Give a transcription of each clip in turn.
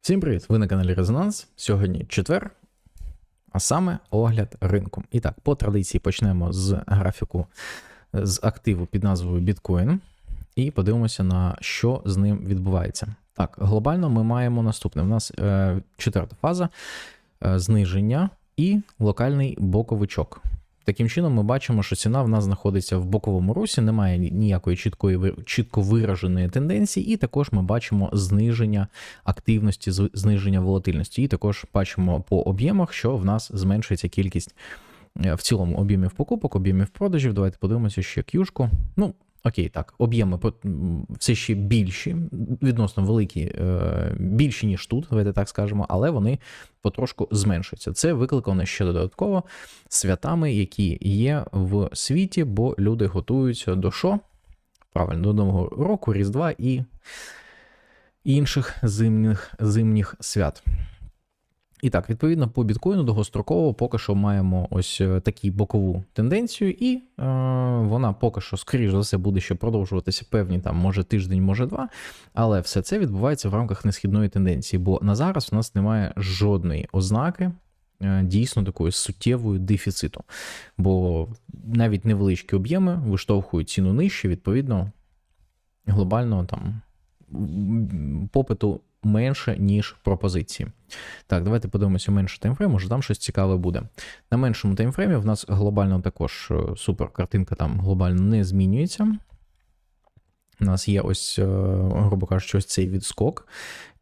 Всім привіт! Ви на каналі Резонанс. Сьогодні четвер, а саме огляд ринку. І так, по традиції почнемо з графіку з активу під назвою Bitcoin і подивимося на що з ним відбувається. Так, глобально ми маємо наступне. У нас е, четверта фаза е, зниження і локальний боковичок. Таким чином, ми бачимо, що ціна в нас знаходиться в боковому русі, немає ніякої чіткої чітко вираженої тенденції, і також ми бачимо зниження активності, зниження волатильності. І також бачимо по об'ємах, що в нас зменшується кількість е, в цілому об'ємів покупок, об'ємів продажів. Давайте подивимося ще к'юшку. Ну, окей, так, об'єми все ще більші, відносно великі, е, більші, ніж тут, давайте так скажемо, але вони потрошку зменшуються. Це викликано ще додатково святами, які є в світі, бо люди готуються до що? Правильно, до Нового року, Різдва і інших зимніх, зимніх свят. І так, відповідно, по біткоїну довгостроково поки що маємо ось е, таку бокову тенденцію, і е, вона поки що, скоріш за все, буде ще продовжуватися певні там, може тиждень, може два. Але все це відбувається в рамках несхідної тенденції, бо на зараз у нас немає жодної ознаки е, дійсно такої суттєвої дефіциту. Бо навіть невеличкі об'єми виштовхують ціну нижче, відповідно, глобально там попиту менше, ніж пропозиції. Так, давайте подивимося менше таймфрейм, може там щось цікаве буде. На меншому таймфреймі в нас глобально також е, супер картинка там глобально не змінюється. У нас є ось, е, грубо кажучи, ось цей відскок.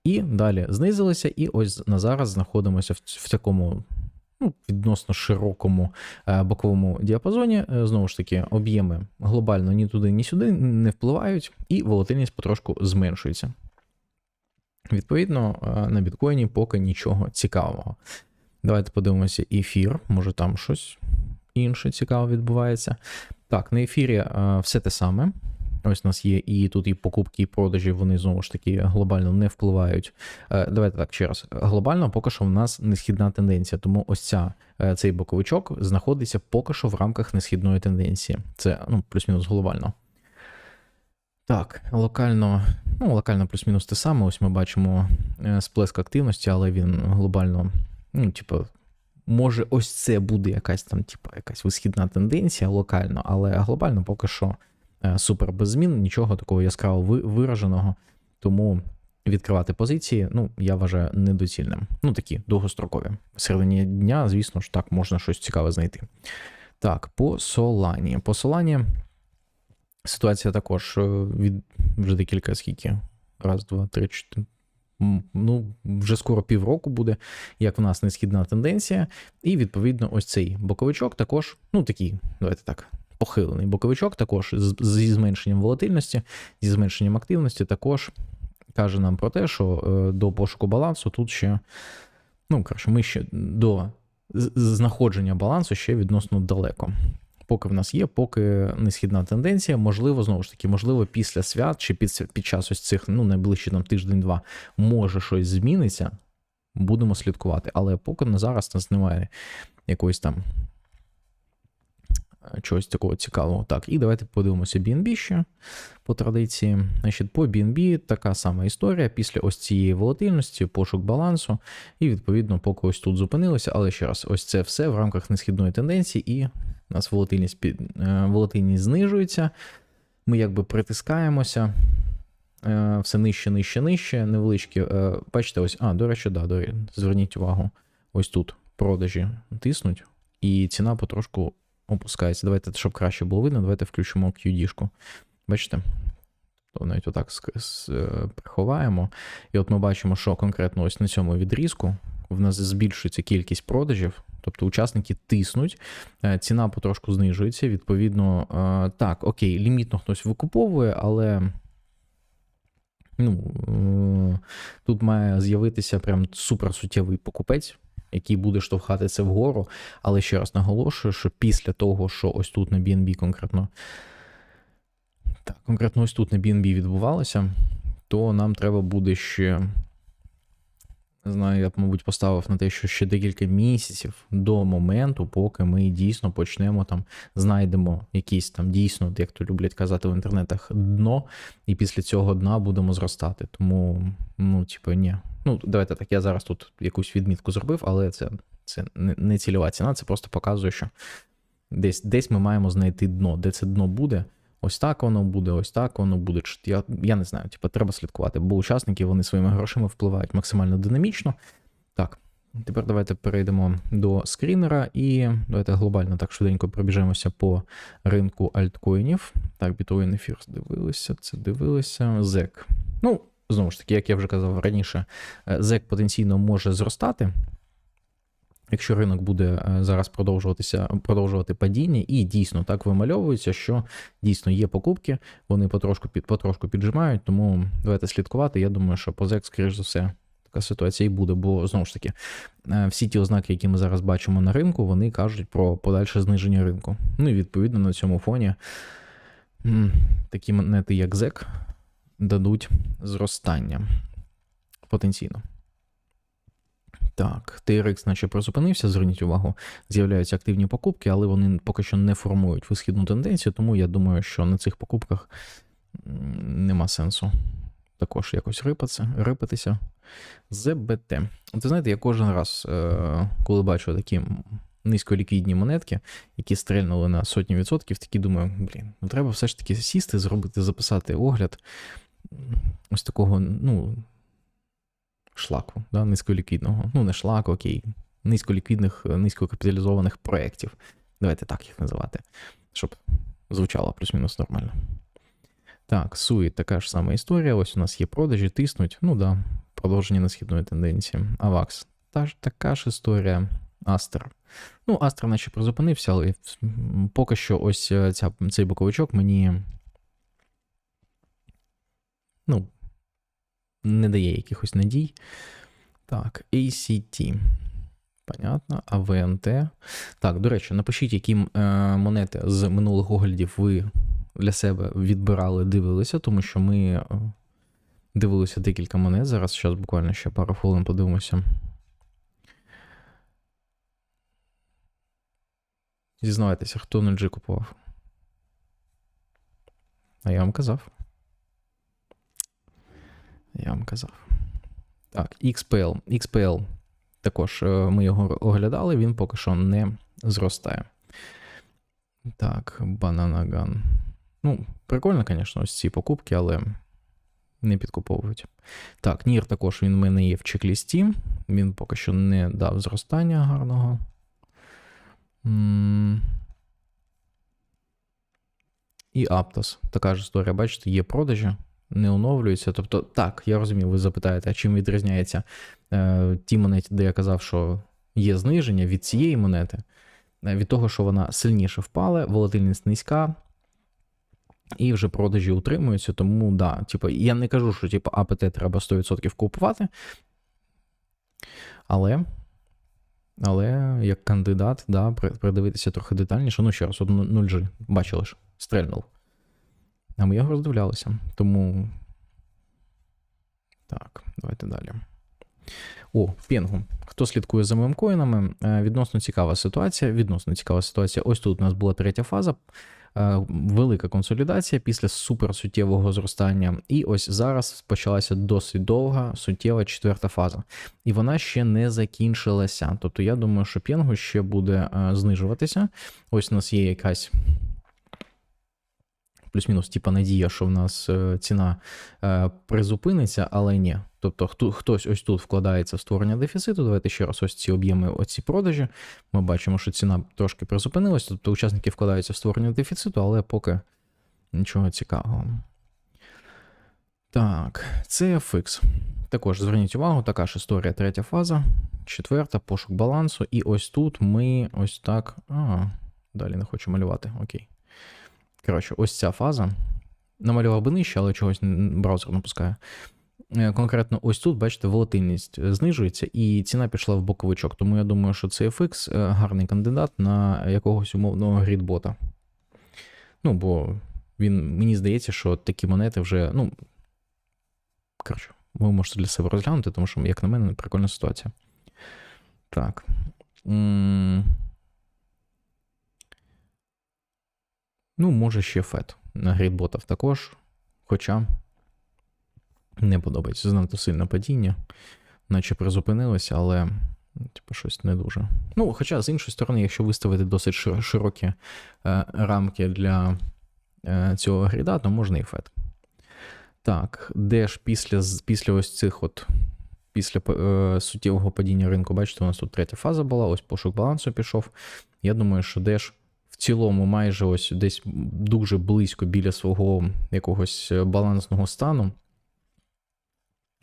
І далі знизилися, і ось на зараз знаходимося в, в такому ну, відносно широкому е, боковому діапазоні. Знову ж таки, об'єми глобально ні туди, ні сюди не впливають, і волатильність потрошку зменшується. Відповідно, е, на біткоїні поки нічого цікавого. Давайте подивимося ефір, може там щось інше цікаве відбувається. Так, на ефірі е, все те саме. Ось у нас є і тут і покупки, і продажі, вони знову ж таки глобально не впливають. Е, Давайте так ще раз. Глобально поки що в нас несхідна тенденція, тому ось ця, цей боковичок знаходиться поки що в рамках несхідної тенденції. Це ну, плюс-мінус глобально. Так, локально, ну, локально плюс-мінус те саме. Ось ми бачимо е, сплеск активності, але він глобально, ну, типу, може, ось це буде якась там, типу, якась висхідна тенденція локально, але глобально поки що е, супер без змін, нічого такого яскраво вираженого. Тому відкривати позиції, ну, я вважаю недоцільним. Ну, такі довгострокові. В середині дня, звісно ж, так можна щось цікаве знайти. Так, по Solani. По Solani ситуація також е, від вже декілька скільки. Раз, два, три, чотири. Ну, вже скоро півроку буде, як в нас несхідна тенденція. І відповідно, ось цей боковичок також, ну такий, давайте так, похилений боковичок, також зі зменшенням волатильності, зі зменшенням активності, також каже нам про те, що е, до пошуку балансу тут ще, ну, коротше, ми ще до знаходження балансу ще відносно далеко. Поки в нас є, поки несхідна тенденція, можливо, знову ж таки, можливо, після свят чи під, під час ось цих ну, найближчі там тиждень-два може щось зміниться, будемо слідкувати. Але поки на зараз нас немає якоїсь там е, чогось такого цікавого. Так, і давайте подивимося BNB ще по традиції. Значить, по BNB така сама історія. Після ось цієї волатильності, пошук балансу, і відповідно, поки ось тут зупинилося, але ще раз, ось це все в рамках несхідної тенденції, і у нас волатильність, під, е, волатильність знижується. Ми якби притискаємося. е, Все нижче, нижче, нижче, невеличкі. е, Бачите, ось, а, до речі, да, до, речі, зверніть увагу, ось тут продажі тиснуть, і ціна потрошку опускається. Давайте, щоб краще було видно, давайте включимо QD-шку. Бачите? То навіть отак приховаємо. І от ми бачимо, що конкретно ось на цьому відрізку в нас збільшується кількість продажів, тобто учасники тиснуть, е, ціна потрошку знижується. Відповідно, е, так, окей, лімітно хтось викуповує, але. Ну, е, тут має з'явитися прям суперсуттєвий покупець, який буде штовхати це вгору. Але ще раз наголошую, що після того, що ось тут на BNB конкретно, так, конкретно ось тут на BNB відбувалося, то нам треба буде ще. Не знаю, я б, мабуть, поставив на те, що ще декілька місяців до моменту, поки ми дійсно почнемо там, знайдемо якісь там дійсно, як то люблять казати в інтернетах, дно, і після цього дна будемо зростати. Тому, ну, типу, ні, Ну, давайте так, я зараз тут якусь відмітку зробив, але це, це не, цільова ціна, це просто показує, що десь, десь ми маємо знайти дно. Де це дно буде, ось так воно буде, ось так воно буде. Я, я не знаю, типу, треба слідкувати, бо учасники вони своїми грошима впливають максимально динамічно. Так, тепер давайте перейдемо до скрінера і давайте глобально так швиденько пробіжемося по ринку альткоїнів. Так, Bitcoin Ефірс дивилися, це дивилися. ZEC. Ну, знову ж таки, як я вже казав раніше, е, ZEC потенційно може зростати. Якщо ринок буде е, зараз продовжуватися, продовжувати падіння, і дійсно так вимальовується, що дійсно є покупки, вони потрошку під потрошку піджимають, тому давайте слідкувати. Я думаю, що по ZEC, скоріш за все, така ситуація і буде, бо знову ж таки, е, всі ті ознаки, які ми зараз бачимо на ринку, вони кажуть про подальше зниження ринку. Ну і відповідно на цьому фоні такі монети, як ZEC, дадуть зростання потенційно. Так, TRX наче призупинився, зверніть увагу, з'являються активні покупки, але вони поки що не формують висхідну тенденцію, тому я думаю, що на цих покупках нема сенсу також якось рипатися. рипатися. ЗБТ. От Ви знаєте, я кожен раз, е, коли бачу такі низьколіквідні монетки, які стрельнули на сотні відсотків, такі думаю, блін, ну треба все ж таки сісти, зробити, записати огляд ось такого, ну, шлаку, да, низьколіквідного. Ну, не шлаку, окей, низьколіквідних, е, низькокапіталізованих проєктів. Давайте так їх називати, щоб звучало плюс-мінус нормально. Так, Суї така ж сама історія. Ось у нас є продажі, тиснуть. Ну да, продовження несхідної тенденції. Авакс. Та ж така ж історія. Астер. Ну, Астер наче призупинився, але поки що ось е, ця, цей боковичок мені. Ну, не дає якихось надій. Так, ACT. Понятно. АВНТ. Так, до речі, напишіть, які е, монети з минулих оглядів ви для себе відбирали, дивилися, тому що ми е, дивилися декілька монет. Зараз зараз буквально ще пару хвилин подивимося. Зізнавайтеся, хто на G купував. А я вам казав. Я вам казав. Так, XPL. XPL. Також е, ми його оглядали, він поки що не зростає. Так, бананаган. Ну, прикольно, звісно, ось ці покупки, але не підкуповують. Так, Нір також він в мене є в чек-лісті. Він поки що не дав зростання гарного. І Aptos. Така ж історія, бачите, є продажі, не оновлюється. Тобто, так, я розумію, ви запитаєте, а чим відрізняється е, ті монети, де я казав, що є зниження від цієї монети, Е, від того, що вона сильніше впала, волатильність низька, і вже продажі утримуються. Тому, да, типу, я не кажу, що типу, АПТ треба 100% купувати. Але. Але як кандидат, да, придивитися трохи детальніше. Ну, ще раз, от 0G, бачили ж, стрельнув. А ми його роздивлялися. Тому. Так, давайте далі. О, Пенгу. Хто слідкує за мемкоїнами, е, відносно цікава ситуація. Відносно цікава ситуація. Ось тут у нас була третя фаза. е, Велика консолідація після суперсуттєвого зростання. І ось зараз почалася досить довга, суттєва четверта фаза. І вона ще не закінчилася. Тобто, я думаю, що Пенгу ще буде е, знижуватися. Ось у нас є якась. Плюс-мінус, типа надія, що в нас е, ціна е, призупиниться, але ні. Тобто, хто, хтось ось тут вкладається в створення дефіциту. Давайте ще раз ось ці об'єми, оці продажі. Ми бачимо, що ціна трошки призупинилася, тобто учасники вкладаються в створення дефіциту, але поки нічого цікавого. Так, CFX. Також зверніть увагу, така ж історія, третя фаза, четверта, пошук балансу. І ось тут ми ось так. А, далі не хочу малювати. Окей. Коротше, ось ця фаза. Намалював би нижче, але чогось браузер не пускає. Е, Конкретно ось тут, бачите, волатильність е, знижується, і ціна пішла в боковичок. Тому я думаю, що CFX е, гарний кандидат на якогось умовного грідбота. Ну, бо він, мені здається, що такі монети вже, ну. Коротше, ви можете для себе розглянути, тому що, як на мене, прикольна ситуація. Так. Ну, може ще фет на грідботів також. Хоча не подобається занадто сильне падіння. наче призупинилися, але типу, щось не дуже. Ну, хоча, з іншої сторони, якщо виставити досить широкі е, рамки для е, цього гріда, то можна і фет. Так, де ж після, після ось цих от. Після е, суттєвого падіння ринку, бачите, у нас тут третя фаза була, ось пошук балансу пішов. Я думаю, що Деш в цілому майже ось десь дуже близько біля свого якогось е, балансного стану.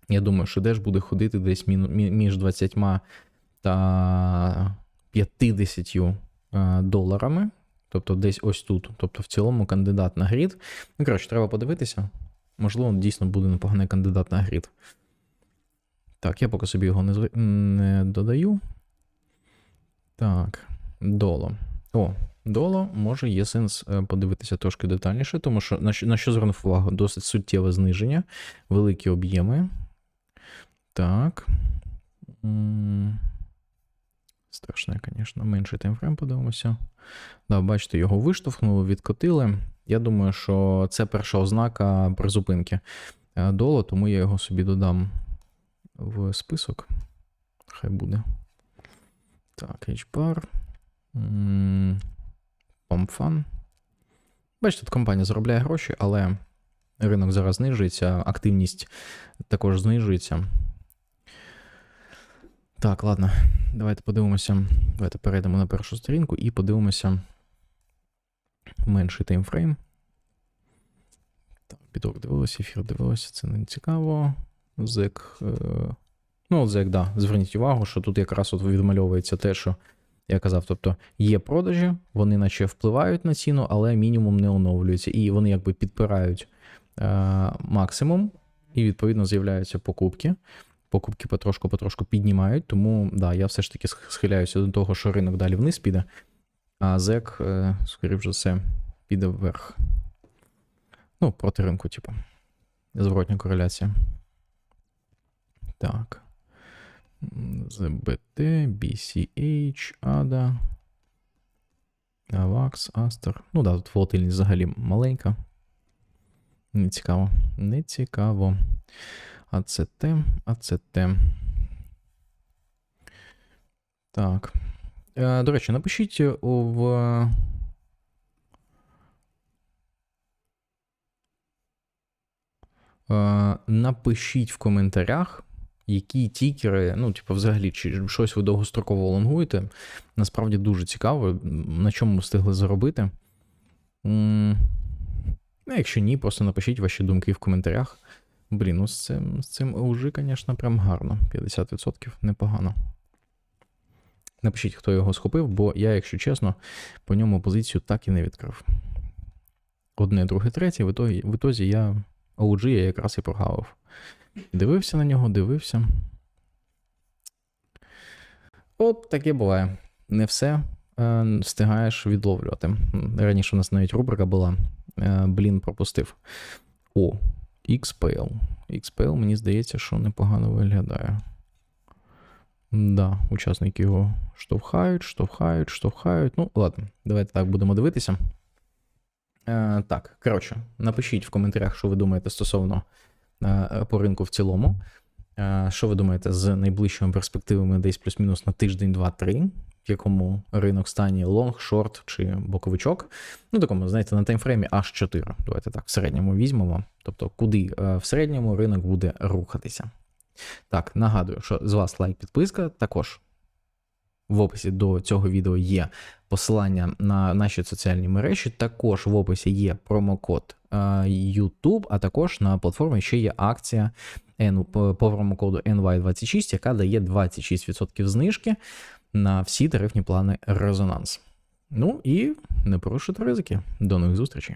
Я думаю, що Деш буде ходити десь між 20 та 50 е, доларами. Тобто десь ось тут. Тобто в цілому кандидат на грід. Ну, коротше, треба подивитися. Можливо, дійсно буде непоганий кандидат на грід. Так, я поки собі його не, зв... не додаю. Так, доло. О, доло, може, є сенс е, подивитися трошки детальніше, тому що на що, на що звернув увагу? Досить суттєве зниження, великі об'єми. Так. Страшне, звісно, менший таймфрейм подивимося. Да, бачите, його виштовхнули, відкотили. Я думаю, що це перша ознака призупинки е, долу, тому я його собі додам в список. Хай буде. Так, HBAR. М, Бачите, тут компанія заробляє гроші, але ринок зараз знижується, активність також знижується. Так, ладно, давайте подивимося. Давайте перейдемо на першу сторінку і подивимося менший таймфрейм. Так, біток дивилося, ефір дивилося, це не цікаво. Зек. Е... Ну, зек, да. Зверніть увагу, що тут якраз от відмальовується те, що я казав. Тобто є продажі, вони наче впливають на ціну, але мінімум не оновлюється. І вони якби підпирають е... максимум, і відповідно з'являються покупки. Покупки потрошку-потрошку піднімають, тому да, я все ж таки схиляюся до того, що ринок далі вниз піде, а зек, е, скоріш за все, піде вверх. Ну, проти ринку, типу. Зворотня кореляція. Так. ZBT, BCH, ADA, AVAX, Aster. Ну да, тут волатильність взагалі маленька. Не цікаво. Не цікаво. АЦТ, АЦТ. Так. Е, До речі, напишіть в. Е, Напишіть в коментарях, які тікери, ну, типу, взагалі, чи щось ви довгостроково лонгуєте. Насправді дуже цікаво, на чому встигли заробити. Ну, якщо ні, просто напишіть ваші думки в коментарях. Блін, ну з цим, з цим OG, звісно, прям гарно. 50% непогано. Напишіть, хто його схопив, бо я, якщо чесно, по ньому позицію так і не відкрив. Одне, друге, третє, в ітозі я OG я якраз і прогавив. Дивився на нього, дивився. От таке буває. Не все е, встигаєш відловлювати. Раніше у нас навіть рубрика була. Е, блін, пропустив. О, XPL. XPL, мені здається, що непогано виглядає. Да, учасники його штовхають, штовхають, штовхають. Ну, ладно, давайте так будемо дивитися. Е, так, коротше, напишіть в коментарях, що ви думаєте стосовно по ринку в цілому. Е, що ви думаєте з найближчими перспективами десь плюс-мінус на тиждень, два-три, в якому ринок стані лонг, шорт чи боковичок. Ну, такому, знаєте, на таймфреймі аж 4. Давайте так, в середньому візьмемо. Тобто, куди е, в середньому ринок буде рухатися. Так, нагадую, що з вас лайк, підписка. Також в описі до цього відео є посилання на наші соціальні мережі. Також в описі є промокод е, YouTube, а також на платформі ще є акція N, по промокоду NY26, яка дає 26% знижки на всі тарифні плани Резонанс. Ну і не порушуйте ризики. До нових зустрічей.